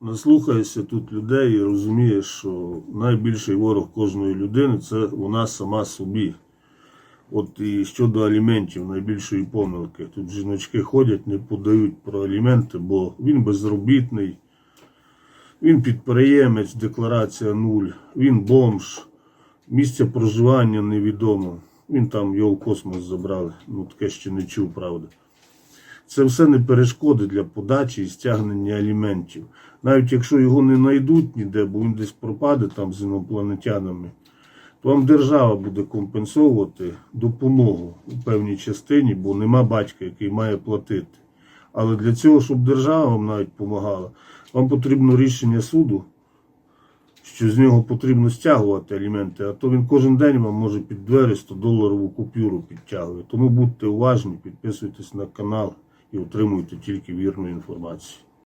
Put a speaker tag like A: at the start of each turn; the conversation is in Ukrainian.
A: наслухаєшся тут людей і розумієш, що найбільший ворог кожної людини це вона сама собі. От і щодо аліментів, найбільшої помилки. Тут жіночки ходять, не подають про аліменти, бо він безробітний, він підприємець, декларація нуль, він бомж, місце проживання невідомо. Він там його в космос забрали. Ну таке ще не чув, правда. Це все не перешкоди для подачі і стягнення аліментів. Навіть якщо його не знайдуть ніде, бо він десь пропаде там з інопланетянами, то вам держава буде компенсовувати допомогу у певній частині, бо нема батька, який має платити. Але для цього, щоб держава вам навіть допомагала, вам потрібно рішення суду, що з нього потрібно стягувати аліменти, а то він кожен день вам може під двері 100 доларову купюру підтягує. Тому будьте уважні, підписуйтесь на канал і отримуйте тільки вірну інформацію.